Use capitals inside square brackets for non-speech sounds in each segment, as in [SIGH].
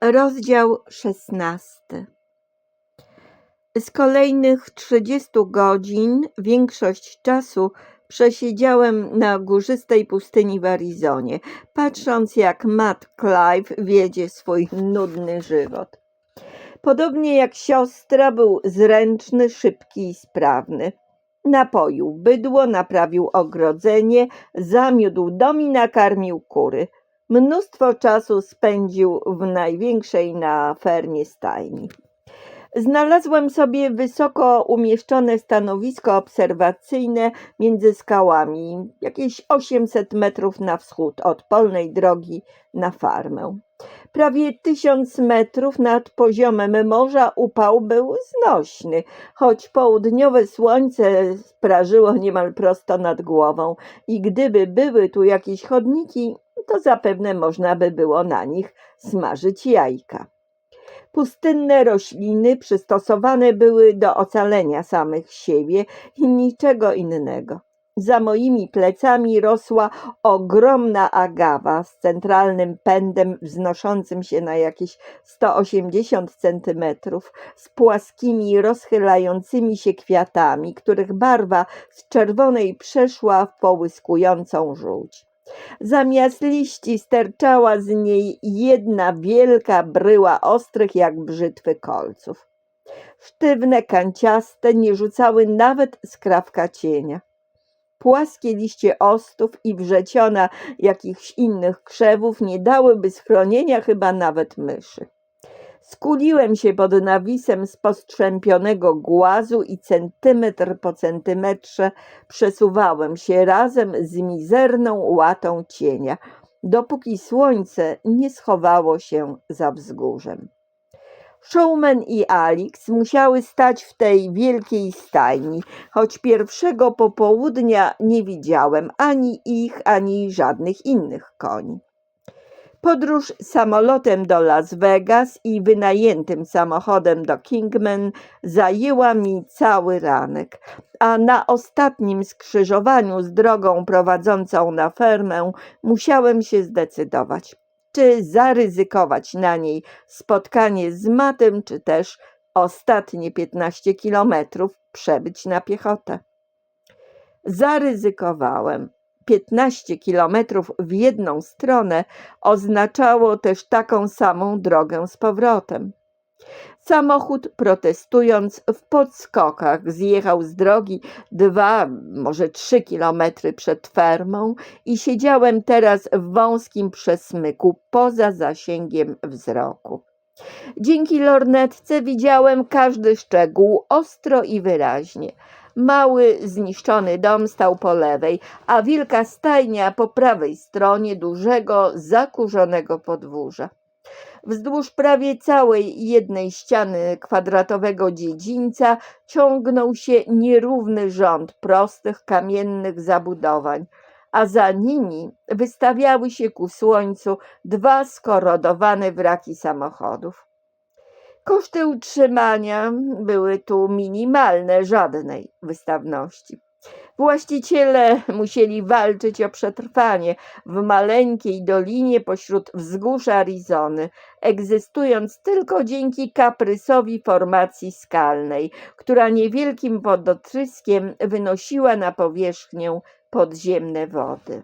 Rozdział szesnasty. Z kolejnych 30 godzin większość czasu przesiedziałem na górzystej pustyni w Arizonie, patrząc jak Matt Clive wiedzie swój nudny żywot. Podobnie jak siostra, był zręczny, szybki i sprawny. Napoił bydło, naprawił ogrodzenie, zamiódł dom i nakarmił kury. Mnóstwo czasu spędził w największej na fermie stajni. Znalazłem sobie wysoko umieszczone stanowisko obserwacyjne między skałami, jakieś 800 metrów na wschód od polnej drogi na farmę. Prawie tysiąc metrów nad poziomem morza upał był znośny, choć południowe słońce sprażyło niemal prosto nad głową i gdyby były tu jakieś chodniki, to zapewne można by było na nich smażyć jajka. Pustynne rośliny przystosowane były do ocalenia samych siebie i niczego innego. Za moimi plecami rosła ogromna agawa z centralnym pędem wznoszącym się na jakieś 180 centymetrów, z płaskimi, rozchylającymi się kwiatami, których barwa z czerwonej przeszła w połyskującą żółć. Zamiast liści sterczała z niej jedna wielka bryła ostrych jak brzytwy kolców. Sztywne, kanciaste, nie rzucały nawet skrawka cienia. Płaskie liście ostów i wrzeciona jakichś innych krzewów nie dałyby schronienia chyba nawet myszy. Skuliłem się pod nawisem z postrzępionego głazu i centymetr po centymetrze przesuwałem się razem z mizerną łatą cienia, dopóki słońce nie schowało się za wzgórzem. Showman i Alex musiały stać w tej wielkiej stajni, choć pierwszego popołudnia nie widziałem ani ich, ani żadnych innych koni. Podróż samolotem do Las Vegas i wynajętym samochodem do Kingman zajęła mi cały ranek, a na ostatnim skrzyżowaniu z drogą prowadzącą na fermę musiałem się zdecydować, czy zaryzykować na niej spotkanie z Matem, czy też ostatnie 15 kilometrów przebyć na piechotę. Zaryzykowałem 15 kilometrów w jedną stronę oznaczało też taką samą drogę z powrotem. Samochód, protestując w podskokach, zjechał z drogi dwa, może trzy kilometry przed fermą i siedziałem teraz w wąskim przesmyku poza zasięgiem wzroku. Dzięki lornetce widziałem każdy szczegół ostro i wyraźnie. Mały, zniszczony dom stał po lewej, a wielka stajnia po prawej stronie dużego, zakurzonego podwórza. Wzdłuż prawie całej jednej ściany kwadratowego dziedzińca ciągnął się nierówny rząd prostych, kamiennych zabudowań, a za nimi wystawiały się ku słońcu dwa skorodowane wraki samochodów. Koszty utrzymania były tu minimalne, żadnej wystawności. Właściciele musieli walczyć o przetrwanie w maleńkiej dolinie pośród wzgórz Arizony, egzystując tylko dzięki kaprysowi formacji skalnej, która niewielkim wodotryskiem wynosiła na powierzchnię podziemne wody.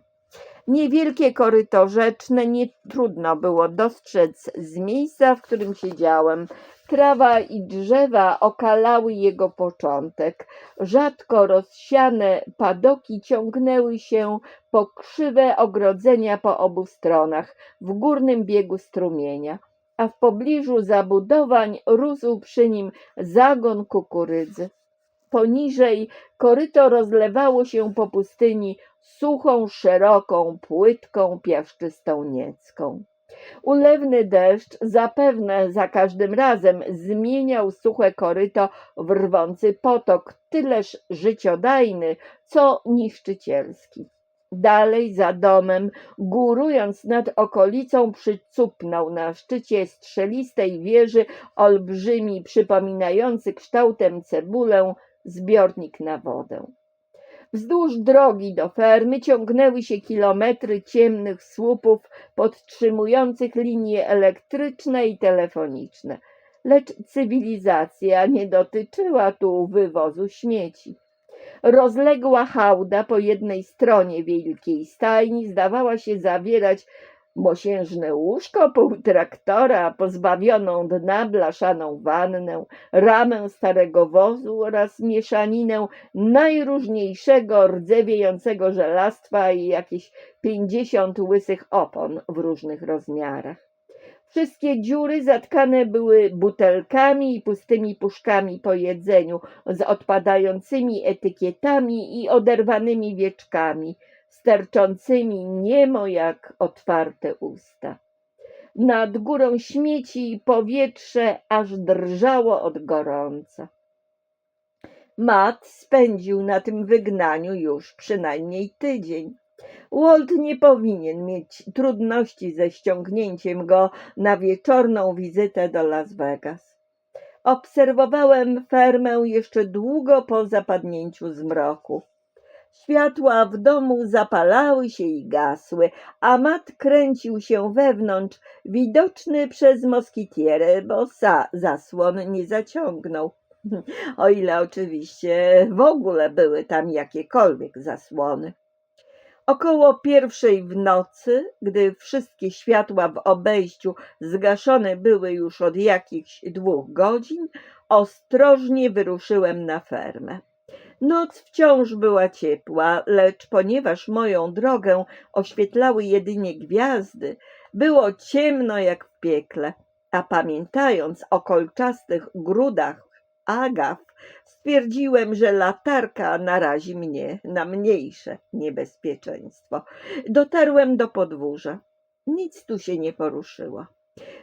Niewielkie koryto rzeczne nie trudno było dostrzec z miejsca, w którym siedziałem. Trawa i drzewa okalały jego początek. Rzadko rozsiane padoki ciągnęły się po krzywe ogrodzenia po obu stronach, w górnym biegu strumienia, a w pobliżu zabudowań rósł przy nim zagon kukurydzy. Poniżej koryto rozlewało się po pustyni suchą, szeroką, płytką, piaszczystą niecką. Ulewny deszcz zapewne za każdym razem zmieniał suche koryto w rwący potok, tyleż życiodajny, co niszczycielski. Dalej za domem, górując nad okolicą, przycupnął na szczycie strzelistej wieży olbrzymi, przypominający kształtem cebulę, zbiornik na wodę. Wzdłuż drogi do fermy ciągnęły się kilometry ciemnych słupów podtrzymujących linie elektryczne i telefoniczne. Lecz cywilizacja nie dotyczyła tu wywozu śmieci. Rozległa hałda po jednej stronie wielkiej stajni zdawała się zawierać mosiężne łóżko, pół traktora, pozbawioną dna blaszaną wannę, ramę starego wozu oraz mieszaninę najróżniejszego rdzewiejącego żelastwa i jakieś pięćdziesiąt łysych opon w różnych rozmiarach. Wszystkie dziury zatkane były butelkami i pustymi puszkami po jedzeniu, z odpadającymi etykietami i oderwanymi wieczkami, sterczącymi niemo jak otwarte usta. Nad górą śmieci powietrze aż drżało od gorąca. Matt spędził na tym wygnaniu już przynajmniej tydzień. Walt nie powinien mieć trudności ze ściągnięciem go na wieczorną wizytę do Las Vegas. Obserwowałem fermę jeszcze długo po zapadnięciu zmroku. Światła w domu zapalały się i gasły, a Matt kręcił się wewnątrz, widoczny przez moskitierę, bo sa zasłon nie zaciągnął. [LAUGHS] O ile oczywiście w ogóle były tam jakiekolwiek zasłony. Około pierwszej w nocy, gdy wszystkie światła w obejściu zgaszone były już od jakichś dwóch godzin, ostrożnie wyruszyłem na fermę. Noc wciąż była ciepła, lecz ponieważ moją drogę oświetlały jedynie gwiazdy, było ciemno jak w piekle, a pamiętając o kolczastych grudach agaw, stwierdziłem, że latarka narazi mnie na mniejsze niebezpieczeństwo. Dotarłem do podwórza. Nic tu się nie poruszyło.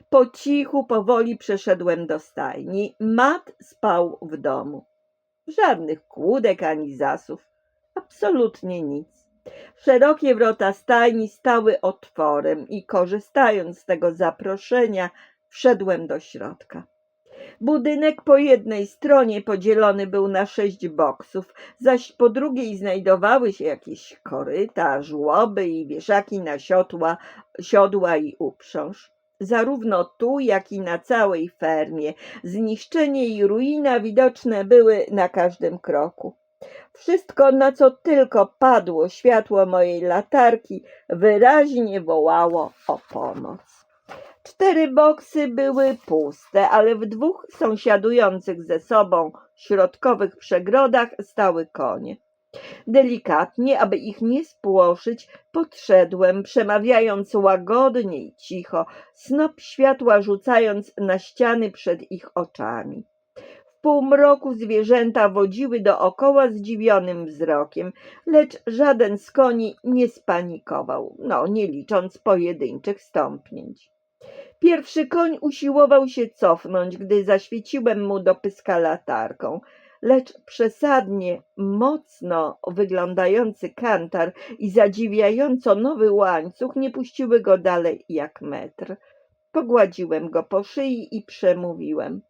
Po cichu, powoli przeszedłem do stajni. Mat spał w domu. Żadnych kłódek ani zasów. Absolutnie nic. Szerokie wrota stajni stały otworem i korzystając z tego zaproszenia, wszedłem do środka. Budynek po jednej stronie podzielony był na sześć boksów, zaś po drugiej znajdowały się jakieś koryta, żłoby i wieszaki na siodła, siodła i uprząż. Zarówno tu, jak i na całej fermie zniszczenie i ruina widoczne były na każdym kroku. Wszystko, na co tylko padło światło mojej latarki, wyraźnie wołało o pomoc. Cztery boksy były puste, ale w dwóch sąsiadujących ze sobą środkowych przegrodach stały konie. Delikatnie, aby ich nie spłoszyć, podszedłem, przemawiając łagodnie i cicho, snop światła rzucając na ściany przed ich oczami. W półmroku zwierzęta wodziły dookoła zdziwionym wzrokiem, lecz żaden z koni nie spanikował, no nie licząc pojedynczych stąpnięć. Pierwszy koń usiłował się cofnąć, gdy zaświeciłem mu do pyska latarką, lecz przesadnie mocno wyglądający kantar i zadziwiająco nowy łańcuch nie puściły go dalej jak metr. Pogładziłem go po szyi i przemówiłem,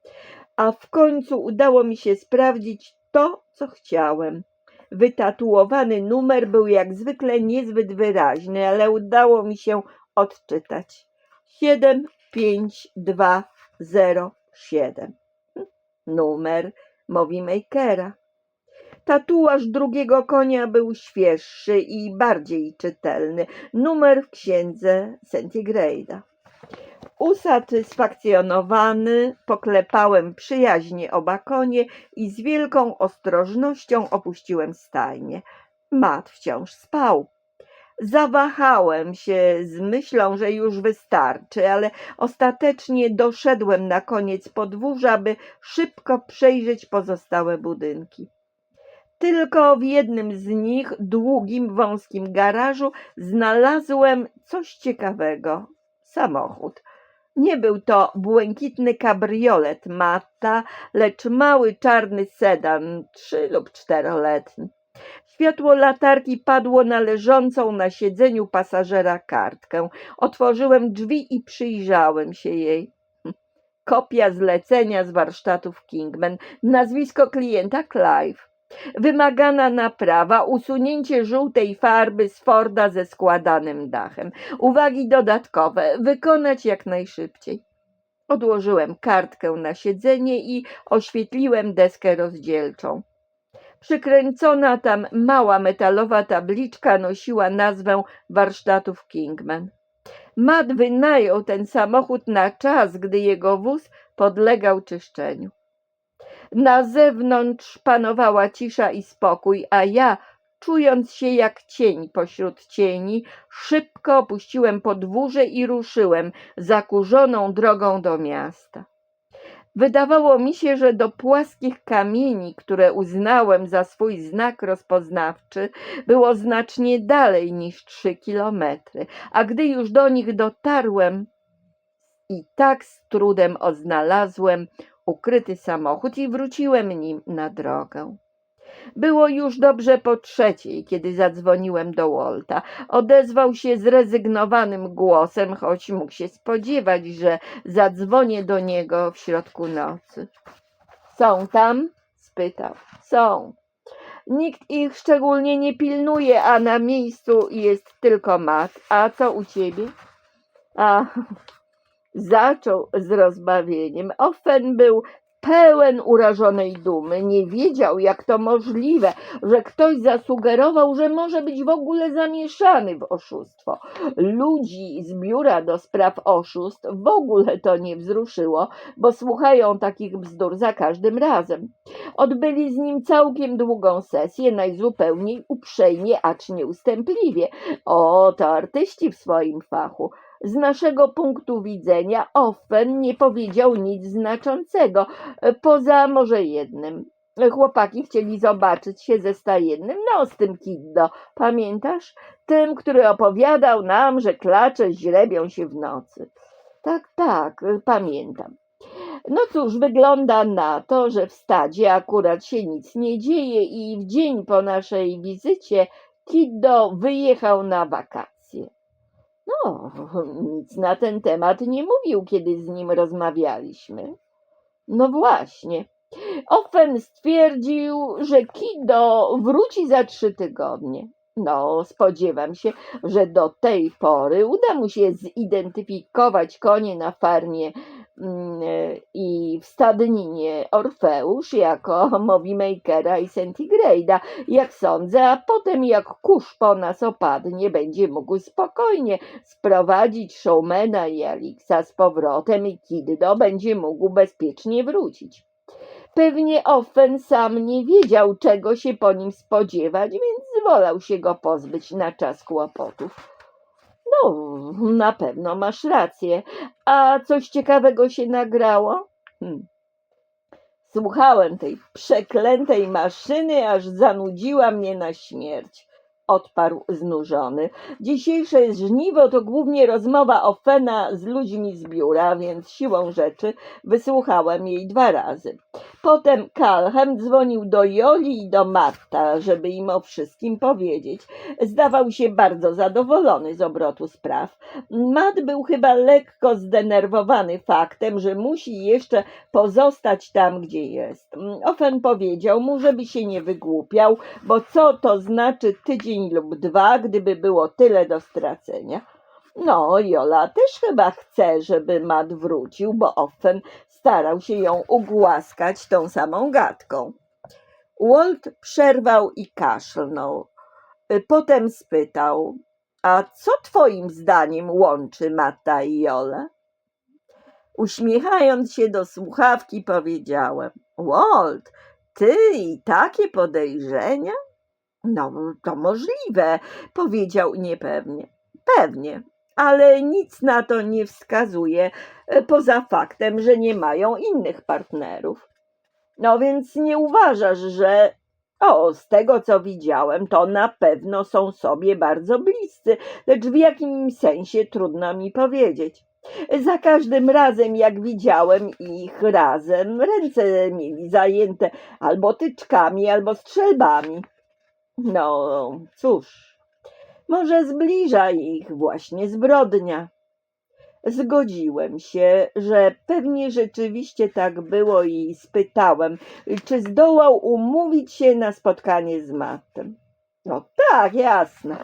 a w końcu udało mi się sprawdzić to, co chciałem. Wytatuowany numer był jak zwykle niezbyt wyraźny, ale udało mi się odczytać. Siedem, pięć, Numer Moviemakera. Tatuaż drugiego konia był świeższy i bardziej czytelny. Numer w księdze Centigrade'a. Usatysfakcjonowany poklepałem przyjaźnie oba konie i z wielką ostrożnością opuściłem stajnię. Mat wciąż spał. Zawahałem się z myślą, że już wystarczy, ale ostatecznie doszedłem na koniec podwórza, by szybko przejrzeć pozostałe budynki. Tylko w jednym z nich, długim, wąskim garażu, znalazłem coś ciekawego samochód. Nie był to błękitny kabriolet Matta, lecz mały czarny sedan, trzy lub czteroletni. Światło latarki padło na leżącą na siedzeniu pasażera kartkę. Otworzyłem drzwi i przyjrzałem się jej. Kopia zlecenia z warsztatów Kingman. Nazwisko klienta Clive. Wymagana naprawa, usunięcie żółtej farby z Forda ze składanym dachem. Uwagi dodatkowe, wykonać jak najszybciej. Odłożyłem kartkę na siedzenie i oświetliłem deskę rozdzielczą. Przykręcona tam mała metalowa tabliczka nosiła nazwę warsztatów Kingman. Matt wynajął ten samochód na czas, gdy jego wóz podlegał czyszczeniu. Na zewnątrz panowała cisza i spokój, a ja, czując się jak cień pośród cieni, szybko opuściłem podwórze i ruszyłem zakurzoną drogą do miasta. Wydawało mi się, że do płaskich kamieni, które uznałem za swój znak rozpoznawczy, było znacznie dalej niż trzy kilometry, a gdy już do nich dotarłem, i tak z trudem odnalazłem ukryty samochód i wróciłem nim na drogę. Było już dobrze po trzeciej, kiedy zadzwoniłem do Walta. Odezwał się zrezygnowanym głosem, choć mógł się spodziewać, że zadzwonię do niego w środku nocy. Są tam? spytał. Są. Nikt ich szczególnie nie pilnuje, a na miejscu jest tylko Matt. A co u ciebie? A, zaczął z rozbawieniem. Ofen był pełen urażonej dumy. Nie wiedział, jak to możliwe, że ktoś zasugerował, że może być w ogóle zamieszany w oszustwo. Ludzi z biura do spraw oszustw w ogóle to nie wzruszyło, bo słuchają takich bzdur za każdym razem. Odbyli z nim całkiem długą sesję, najzupełniej uprzejmie, acz nieustępliwie. O, to artyści w swoim fachu. Z naszego punktu widzenia Offen nie powiedział nic znaczącego, e, poza może jednym. Chłopaki chcieli zobaczyć się ze stajennym, no z tym Kiddo, pamiętasz? Tym, który opowiadał nam, że klacze źrebią się w nocy. Tak, tak, e, pamiętam. No cóż, wygląda na to, że w stadzie akurat się nic nie dzieje i w dzień po naszej wizycie Kiddo wyjechał na wakacje. No, [LAUGHS] nic na ten temat nie mówił, kiedy z nim rozmawialiśmy. No właśnie. Offen stwierdził, że Kido wróci za trzy tygodnie. No, spodziewam się, że do tej pory uda mu się zidentyfikować konie na farmie i w stadninie Orfeusz jako [LAUGHS] Moviemakera i Centigrade'a, jak sądzę, a potem jak kurz po nas opadnie, będzie mógł spokojnie sprowadzić Showmana i Alixa z powrotem i Kiddo będzie mógł bezpiecznie wrócić. Pewnie Offen sam nie wiedział, czego się po nim spodziewać, więc wolał się go pozbyć na czas kłopotów. No, na pewno masz rację. A coś ciekawego się nagrało? Hm. Słuchałem tej przeklętej maszyny, aż zanudziła mnie na śmierć. Odparł znużony. Dzisiejsze żniwo to głównie rozmowa o Fena z ludźmi z biura, więc siłą rzeczy wysłuchałem jej dwa razy. Potem Kalhem dzwonił do Joli i do Marta, żeby im o wszystkim powiedzieć. Zdawał się bardzo zadowolony z obrotu spraw. Matt był chyba lekko zdenerwowany faktem, że musi jeszcze pozostać tam, gdzie jest. Ofen powiedział mu, żeby się nie wygłupiał, bo co to znaczy tydzień lub dwa, gdyby było tyle do stracenia. No, Jola też chyba chce, żeby Matt wrócił, bo Offen starał się ją ugłaskać tą samą gadką. Walt przerwał i kaszlnął. Potem spytał, a co twoim zdaniem łączy Matta i Jolę? Uśmiechając się do słuchawki powiedziałem, Walt, ty i takie podejrzenia? No, to możliwe, powiedział niepewnie. Pewnie, ale nic na to nie wskazuje, e, poza faktem, że nie mają innych partnerów. No więc nie uważasz, że. O, z tego co widziałem, to na pewno są sobie bardzo bliscy, lecz w jakim sensie trudno mi powiedzieć. Za każdym razem, jak widziałem ich razem, ręce mieli zajęte albo tyczkami, albo strzelbami. No cóż, może zbliża ich właśnie zbrodnia. Zgodziłem się, że pewnie rzeczywiście tak było i spytałem, czy zdołał umówić się na spotkanie z Mattem. No tak, jasne,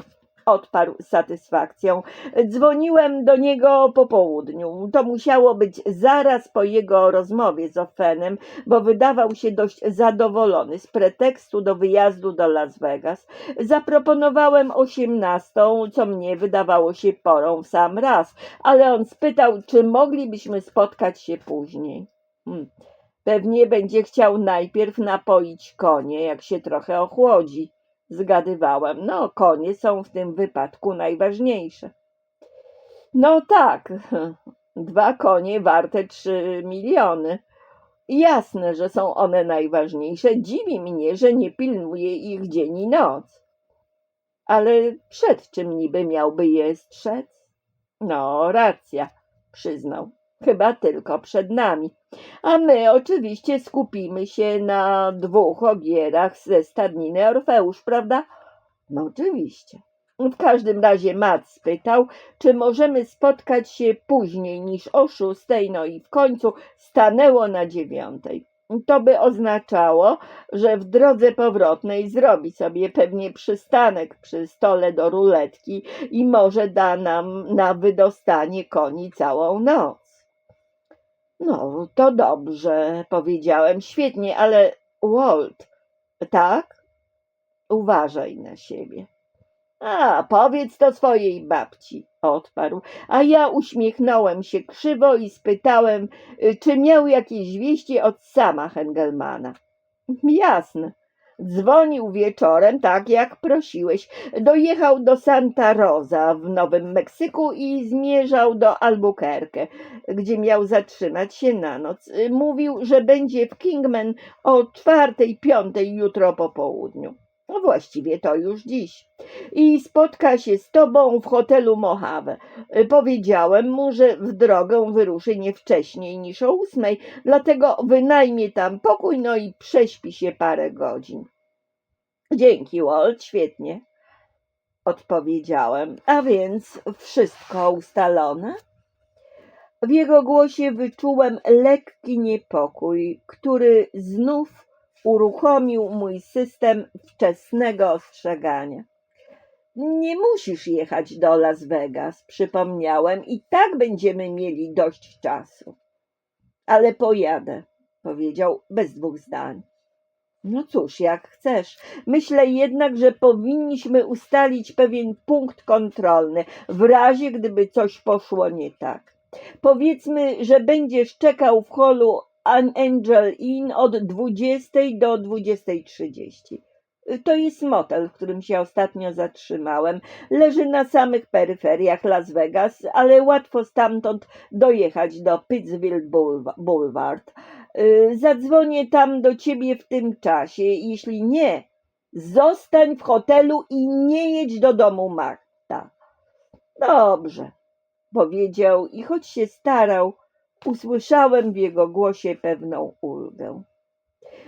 odparł z satysfakcją. Dzwoniłem do niego po południu. To musiało być zaraz po jego rozmowie z Offenem, bo wydawał się dość zadowolony z pretekstu do wyjazdu do Las Vegas. Zaproponowałem osiemnastą, co mnie wydawało się porą w sam raz, ale on spytał, czy moglibyśmy spotkać się później. Hmm. Pewnie będzie chciał najpierw napoić konie, jak się trochę ochłodzi. Zgadywałem. No, konie są w tym wypadku najważniejsze. No tak, [LAUGHS] dwa konie warte trzy miliony. Jasne, że są one najważniejsze. Dziwi mnie, że nie pilnuje ich dzień i noc. Ale przed czym niby miałby je strzec? No, racja, przyznał. Chyba tylko przed nami. A my oczywiście skupimy się na dwóch ogierach ze stadniny Orfeusz, prawda? No oczywiście. W każdym razie Matt spytał, czy możemy spotkać się później niż o szóstej, no i w końcu stanęło na dziewiątej. To by oznaczało, że w drodze powrotnej zrobi sobie pewnie przystanek przy stole do ruletki i może da nam na wydostanie koni całą noc. No, to dobrze, powiedziałem. Świetnie, ale Walt, tak? Uważaj na siebie. A, powiedz to swojej babci, odparł. A ja uśmiechnąłem się krzywo i spytałem, y, czy miał jakieś wieści od sama Hengelmana. Jasne. Dzwonił wieczorem, tak jak prosiłeś. Dojechał do Santa Rosa w Nowym Meksyku i zmierzał do Albuquerque, gdzie miał zatrzymać się na noc. Mówił, że będzie w Kingman o czwartej, piątej jutro po południu. No właściwie to już dziś. I spotka się z tobą w hotelu Mojave. Powiedziałem mu, że w drogę wyruszy nie wcześniej niż o ósmej, dlatego wynajmie tam pokój, no i prześpi się parę godzin. Dzięki, Walt, świetnie. Odpowiedziałem. A więc wszystko ustalone? W jego głosie wyczułem lekki niepokój, który znów uruchomił mój system wczesnego ostrzegania. Nie musisz jechać do Las Vegas, przypomniałem, i tak będziemy mieli dość czasu. Ale pojadę, powiedział bez dwóch zdań. No cóż, jak chcesz. Myślę jednak, że powinniśmy ustalić pewien punkt kontrolny, w razie gdyby coś poszło nie tak. Powiedzmy, że będziesz czekał w holu Angel Inn od 20 do 20.30. To jest motel, w którym się ostatnio zatrzymałem. Leży na samych peryferiach Las Vegas, ale łatwo stamtąd dojechać do Pittsville Bouleva- Boulevard. Y, Zadzwonię tam do ciebie w tym czasie. Jeśli nie, zostań w hotelu i nie jedź do domu Marta. Dobrze, powiedział i choć się starał, usłyszałem w jego głosie pewną ulgę.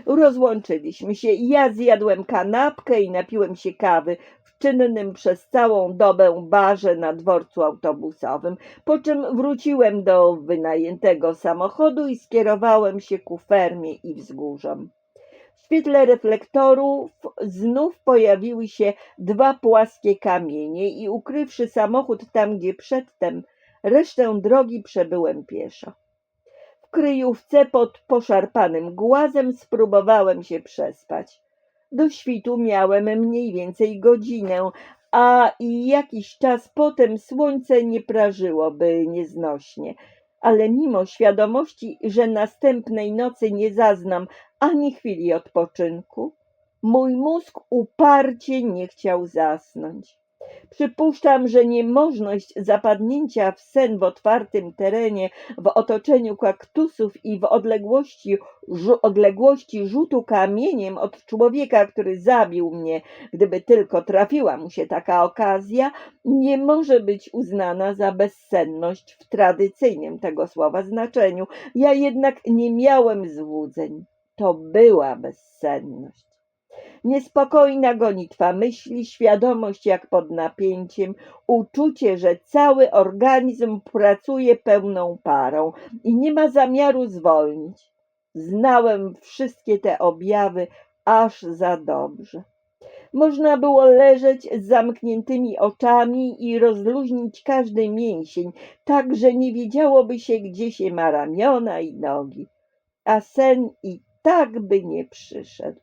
Rozłączyliśmy się ja zjadłem kanapkę i napiłem się kawy w czynnym przez całą dobę barze na dworcu autobusowym, po czym wróciłem do wynajętego samochodu i skierowałem się ku fermie i wzgórzom. W świetle reflektorów znów pojawiły się dwa płaskie kamienie i ukrywszy samochód tam, gdzie przedtem, resztę drogi przebyłem pieszo. W kryjówce pod poszarpanym głazem spróbowałem się przespać. Do świtu miałem mniej więcej godzinę, a i jakiś czas potem słońce nie prażyłoby nieznośnie. Ale mimo świadomości, że następnej nocy nie zaznam ani chwili odpoczynku, mój mózg uparcie nie chciał zasnąć. Przypuszczam, że niemożność zapadnięcia w sen w otwartym terenie, w otoczeniu kaktusów i w odległości, żu- odległości rzutu kamieniem od człowieka, który zabił mnie, gdyby tylko trafiła mu się taka okazja, nie może być uznana za bezsenność w tradycyjnym tego słowa znaczeniu. Ja jednak nie miałem złudzeń. To była bezsenność. Niespokojna gonitwa myśli, świadomość jak pod napięciem, uczucie, że cały organizm pracuje pełną parą i nie ma zamiaru zwolnić. Znałem wszystkie te objawy aż za dobrze. Można było leżeć z zamkniętymi oczami i rozluźnić każdy mięsień, tak że nie wiedziałoby się, gdzie się ma ramiona i nogi, a sen i tak by nie przyszedł.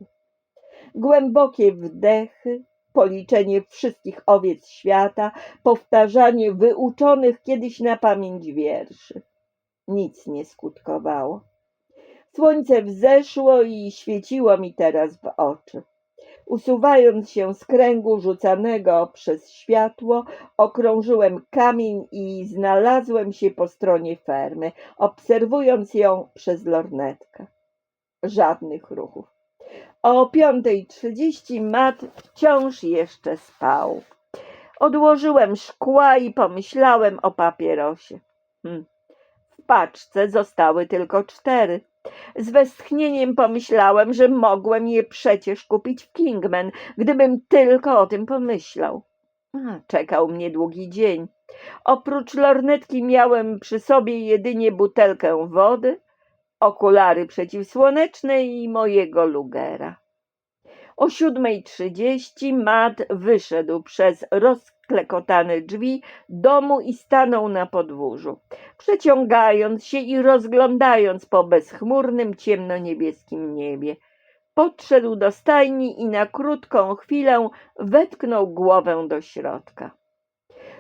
Głębokie wdechy, policzenie wszystkich owiec świata, powtarzanie wyuczonych kiedyś na pamięć wierszy. Nic nie skutkowało. Słońce wzeszło i świeciło mi teraz w oczy. Usuwając się z kręgu rzucanego przez światło, okrążyłem kamień i znalazłem się po stronie fermy, obserwując ją przez lornetkę. Żadnych ruchów. O 5.30 Mat wciąż jeszcze spał. Odłożyłem szkła i pomyślałem o papierosie. Hm. W paczce zostały tylko cztery. Z westchnieniem pomyślałem, że mogłem je przecież kupić w Kingman, gdybym tylko o tym pomyślał. Czekał mnie długi dzień. Oprócz lornetki miałem przy sobie jedynie butelkę wody, okulary przeciwsłoneczne i mojego lugera. O siódmej trzydzieści Matt wyszedł przez rozklekotane drzwi domu i stanął na podwórzu, przeciągając się i rozglądając po bezchmurnym, ciemnoniebieskim niebie. Podszedł do stajni i na krótką chwilę wetknął głowę do środka.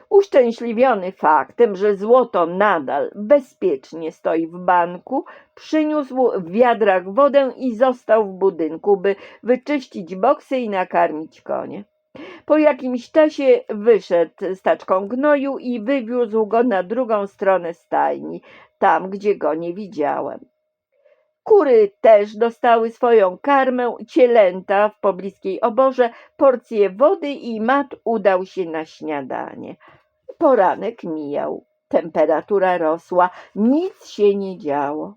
Uszczęśliwiony faktem, że złoto nadal bezpiecznie stoi w banku, przyniósł w wiadrach wodę i został w budynku, by wyczyścić boksy i nakarmić konie. Po jakimś czasie wyszedł z taczką gnoju i wywiózł go na drugą stronę stajni, tam gdzie go nie widziałem. Kury też dostały swoją karmę, cielęta w pobliskiej oborze, porcję wody i mat udał się na śniadanie. Poranek mijał, temperatura rosła, nic się nie działo.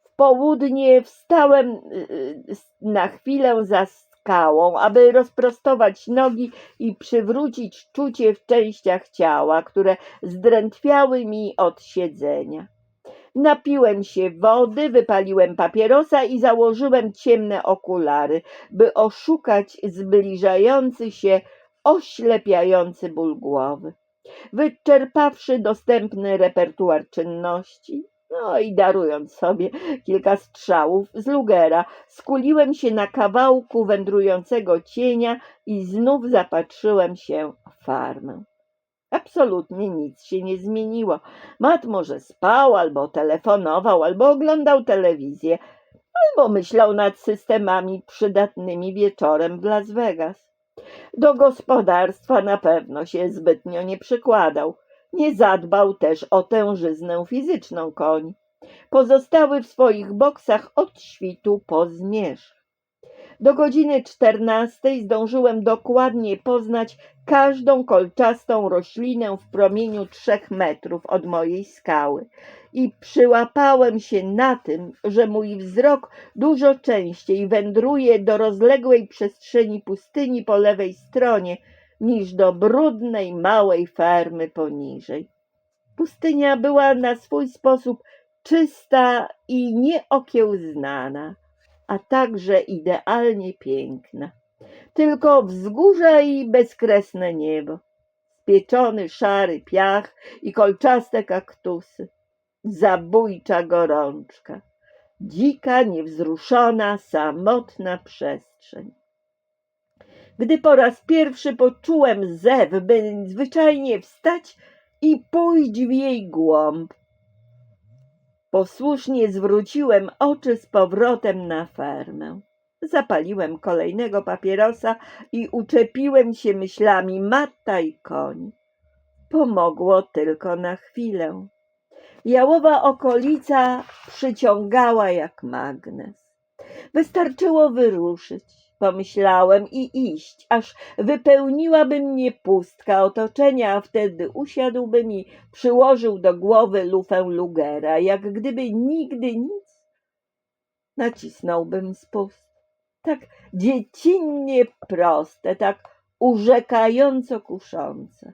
W południe wstałem y, y, na chwilę za skałą, aby rozprostować nogi i przywrócić czucie w częściach ciała, które zdrętwiały mi od siedzenia. Napiłem się wody, wypaliłem papierosa i założyłem ciemne okulary, by oszukać zbliżający się, oślepiający ból głowy. Wyczerpawszy dostępny repertuar czynności, no i darując sobie kilka strzałów z lugera, skuliłem się na kawałku wędrującego cienia i znów zapatrzyłem się w farmę. Absolutnie nic się nie zmieniło. Mat może spał, albo telefonował, albo oglądał telewizję, albo myślał nad systemami przydatnymi wieczorem w Las Vegas. Do gospodarstwa na pewno się zbytnio nie przykładał. Nie zadbał też o tężyznę fizyczną koni. Pozostały w swoich boksach od świtu po zmierzch. Do godziny czternastej zdążyłem dokładnie poznać każdą kolczastą roślinę w promieniu trzech metrów od mojej skały i przyłapałem się na tym, że mój wzrok dużo częściej wędruje do rozległej przestrzeni pustyni po lewej stronie niż do brudnej, małej fermy poniżej. Pustynia była na swój sposób czysta i nieokiełznana, a także idealnie piękna. Tylko wzgórza i bezkresne niebo, spieczony szary piach i kolczaste kaktusy, zabójcza gorączka, dzika, niewzruszona, samotna przestrzeń. Gdy po raz pierwszy poczułem zew, by zwyczajnie wstać i pójść w jej głąb, Posłusznie zwróciłem oczy z powrotem na fermę. Zapaliłem kolejnego papierosa i uczepiłem się myślami matta i koń. Pomogło tylko na chwilę. Jałowa okolica przyciągała jak magnes. Wystarczyło wyruszyć, pomyślałem, i iść, aż wypełniłaby mnie pustka otoczenia, a wtedy usiadłbym i przyłożył do głowy lufę Lugera, jak gdyby nigdy nic. Nacisnąłbym spust. tak dziecinnie proste, tak urzekająco kuszące.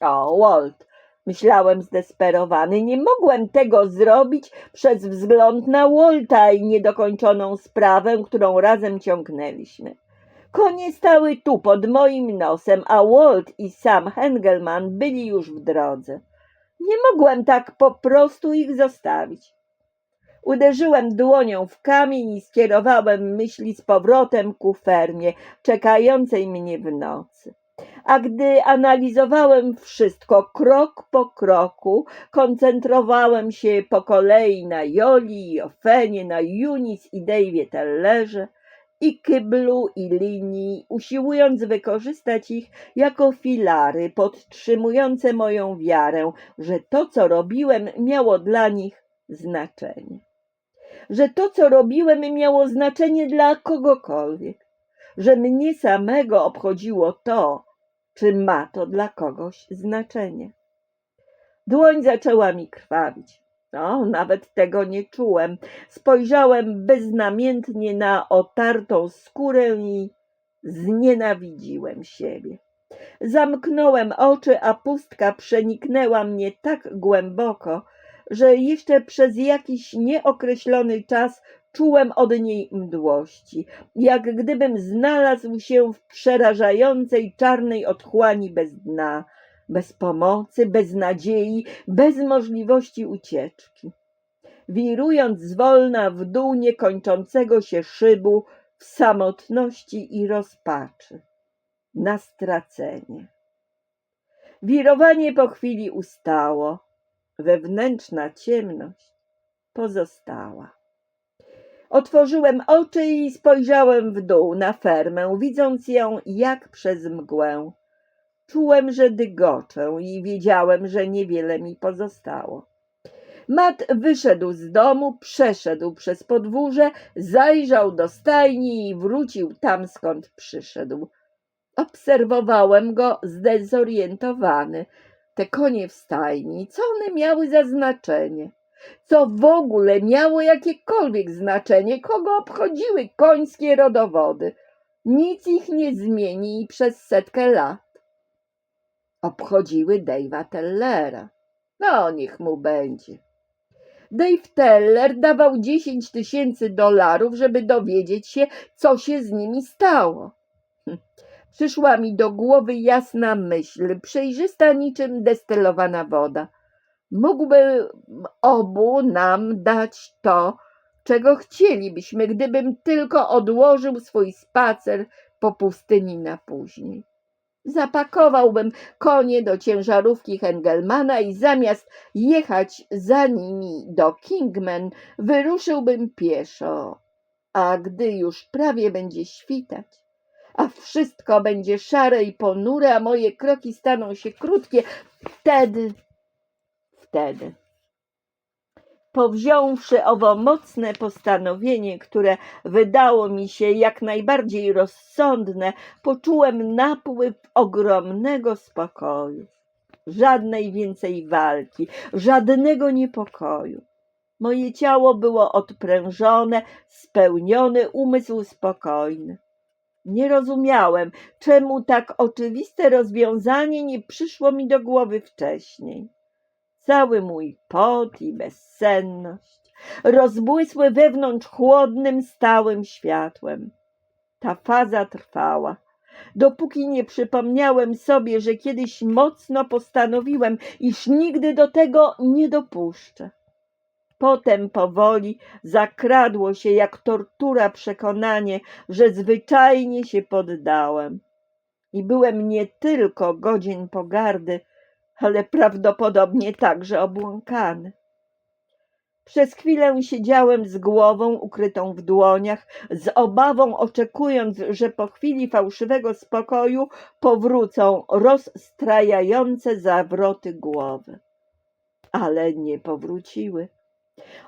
O, Walt, myślałem zdesperowany, nie mogłem tego zrobić przez wzgląd na Walta i niedokończoną sprawę, którą razem ciągnęliśmy. Konie stały tu pod moim nosem, a Walt i sam Hengelman byli już w drodze. Nie mogłem tak po prostu ich zostawić. Uderzyłem dłonią w kamień i skierowałem myśli z powrotem ku fermie, czekającej mnie w nocy. A gdy analizowałem wszystko krok po kroku, koncentrowałem się po kolei na Joli i Ofenie, na Junis i Dave'ie Tellerze, i kyblu, i linii, usiłując wykorzystać ich jako filary podtrzymujące moją wiarę, że to, co robiłem, miało dla nich znaczenie. Że to, co robiłem, miało znaczenie dla kogokolwiek. Że mnie samego obchodziło to, czy ma to dla kogoś znaczenie. Dłoń zaczęła mi krwawić. No, nawet tego nie czułem. Spojrzałem beznamiętnie na otartą skórę i znienawidziłem siebie. Zamknąłem oczy, a pustka przeniknęła mnie tak głęboko, że jeszcze przez jakiś nieokreślony czas czułem od niej mdłości, jak gdybym znalazł się w przerażającej czarnej otchłani bez dna, bez pomocy, bez nadziei, bez możliwości ucieczki. Wirując zwolna w dół niekończącego się szybu w samotności i rozpaczy, na stracenie. Wirowanie po chwili ustało, wewnętrzna ciemność pozostała. Otworzyłem oczy i spojrzałem w dół na fermę, widząc ją jak przez mgłę. Czułem, że dygoczę i wiedziałem, że niewiele mi pozostało. Mat wyszedł z domu, przeszedł przez podwórze, zajrzał do stajni i wrócił tam, skąd przyszedł. Obserwowałem go zdezorientowany. Te konie w stajni, co one miały za znaczenie? Co w ogóle miało jakiekolwiek znaczenie? Kogo obchodziły końskie rodowody? Nic ich nie zmieni przez setkę lat obchodziły Dave'a Tellera. No, niech mu będzie. Dave Teller dawał 10 tysięcy dolarów, żeby dowiedzieć się, co się z nimi stało. Hm. Przyszła mi do głowy jasna myśl, przejrzysta niczym destylowana woda. Mógłby obu nam dać to, czego chcielibyśmy, gdybym tylko odłożył swój spacer po pustyni na później. Zapakowałbym konie do ciężarówki Hengelmana i zamiast jechać za nimi do Kingman, wyruszyłbym pieszo. A gdy już prawie będzie świtać, a wszystko będzie szare i ponure, a moje kroki staną się krótkie, wtedy, wtedy powziąwszy owo mocne postanowienie, które wydało mi się jak najbardziej rozsądne, poczułem napływ ogromnego spokoju. Żadnej więcej walki, żadnego niepokoju. Moje ciało było odprężone, spełniony, umysł spokojny. Nie rozumiałem, czemu tak oczywiste rozwiązanie nie przyszło mi do głowy wcześniej. Cały mój pot i bezsenność rozbłysły wewnątrz chłodnym, stałym światłem. Ta faza trwała, dopóki nie przypomniałem sobie, że kiedyś mocno postanowiłem, iż nigdy do tego nie dopuszczę. Potem powoli zakradło się jak tortura przekonanie, że zwyczajnie się poddałem. I byłem nie tylko godzien pogardy, ale prawdopodobnie także obłąkany. Przez chwilę siedziałem z głową ukrytą w dłoniach, z obawą oczekując, że po chwili fałszywego spokoju powrócą rozstrajające zawroty głowy. Ale nie powróciły.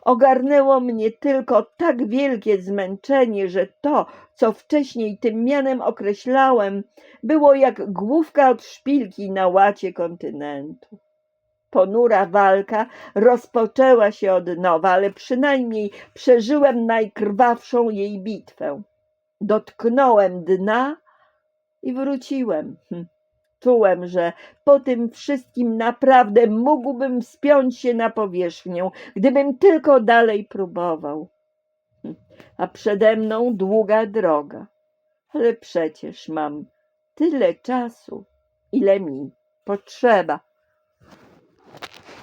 Ogarnęło mnie tylko tak wielkie zmęczenie, że to, co wcześniej tym mianem określałem, było jak główka od szpilki na łacie kontynentu. Ponura walka rozpoczęła się od nowa, ale przynajmniej przeżyłem najkrwawszą jej bitwę. Dotknąłem dna i wróciłem. Hm. Czułem, że po tym wszystkim naprawdę mógłbym wspiąć się na powierzchnię, gdybym tylko dalej próbował. A przede mną długa droga. Ale przecież mam tyle czasu, ile mi potrzeba.